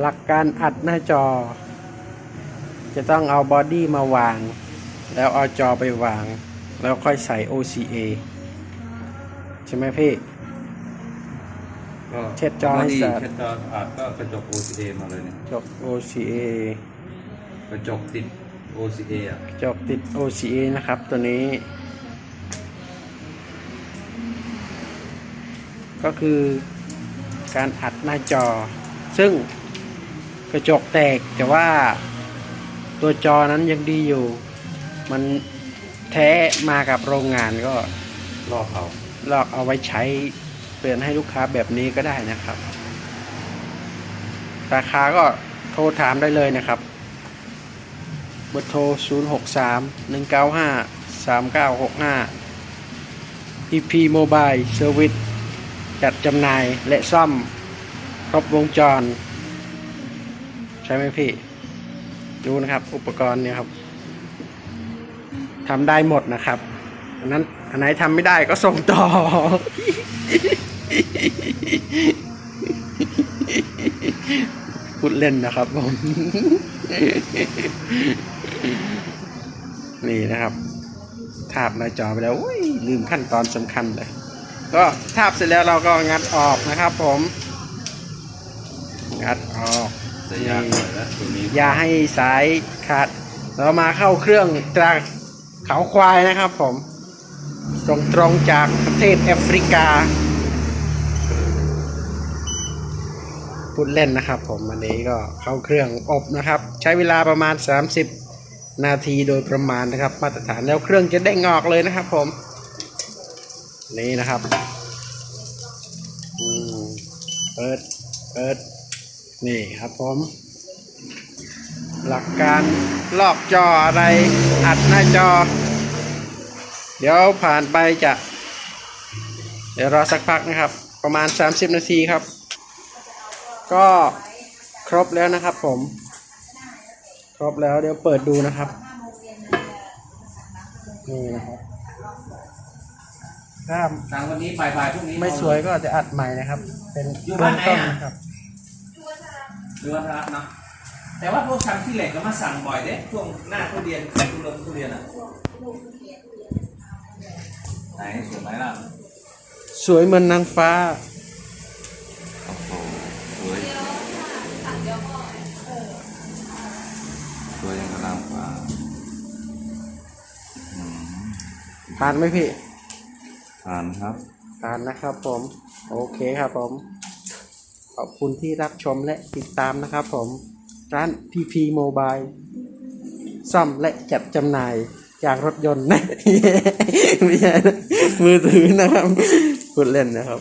หลักการอัดหน้าจอ จะต้องเอาบอดี้มาวาง แล้วเอาจอไปวาง แล้วค่อยใส่ OCA ใช่ไหมพี่ก็เช็ดจอให้ดีสะอาด เช็ดจออาดก็กระจก OCA มาเลยเนี่ยจบ OCA กระจกติด OCA อะจบติด OCA นะครับตัวนี้ ก็คือการอัดหน้าจอ ซึ่ง กระจกแตกแต่ว่า ตัวจอนั้นยังดีอยู่ มันแท้มากับโรงงานก็ลอกเขาลอกเอาไว้ใช้เปลี่ยนให้ลูกค้าแบบนี้ก็ได้นะครับ ราคาก็โทรถามได้เลยนะครับเบอร์โทร 0 6 3 1 9 5 3 9 6 5 EP Mobile Service จัดจำหน่ายและซ่อมครบวงจร ใช่ไหมพี่ ดูนะครับ อุปกรณ์เนี่ยครับทำได้หมดนะครับ อันนั้นอันไหนทำไม่ได้ก็ส่งต่อ พูดเล่นนะครับผมนี่นะครับทาบหน้าจอไปแล้วอุ้ยลืมขั้นตอนสำคัญเลย ก็ทาบเสร็จแล้วเราก็งัดออกนะครับผม งัดออก แต่ยากหน่อยนะตัวนี้อย่าให้สายขาด เรามาเข้าเครื่องจากเขาควายนะครับผมตรงตรงๆจากประเทศแอฟริกาพูดเล่นนะครับผมอันนี้ก็เข้าเครื่องอบนะครับ ใช้เวลาประมาณ 30 นาทีโดยประมาณนะครับ มาตรฐานแล้วเครื่องจะเด้งออกเลยนะครับผม นี่นะครับเปิดเปิด นี่ครับผม หลักการลอกจออะไรอัดหน้าจอ เดี๋ยวผ่านไปจะ เดี๋ยวรอสักพักนะครับ ประมาณ 30 นาทีครับ ก็ครบแล้วนะครับผม ครบแล้วเดี๋ยวเปิดดูนะครับนี่นะครับถ้าสั่งวันนี้บ่ายบ่ายพรุ่งนี้ไม่สวยก็จะอัดใหม่นะครับ เป็นอยู่เบื้บ้าอนงไหนต้นอะนะครับ เรือทับเนาะแต่ว่าพวกชั้นที่เหล็กก็มาสั่งบ่อยเด้ช่วงหน้าทุเรียนทุเรียนทุเรียนอะไหนสวยไหมล่ะสวยเหมือนนางฟ้าโอ้โหสวยสวยอย่างกำลังฟ้าอืมผ่านไหมพี่ผ่านครับผ่านนะครับผม โอเคครับผมข อบคุณที่รับชมและติดตามนะครับผม ร้าน PP Mobile ซ่อมและจัดจำหน่ายจากรถยนต์นะไม่ใช่นะมือถือนะครับพูดเล่นนะครับ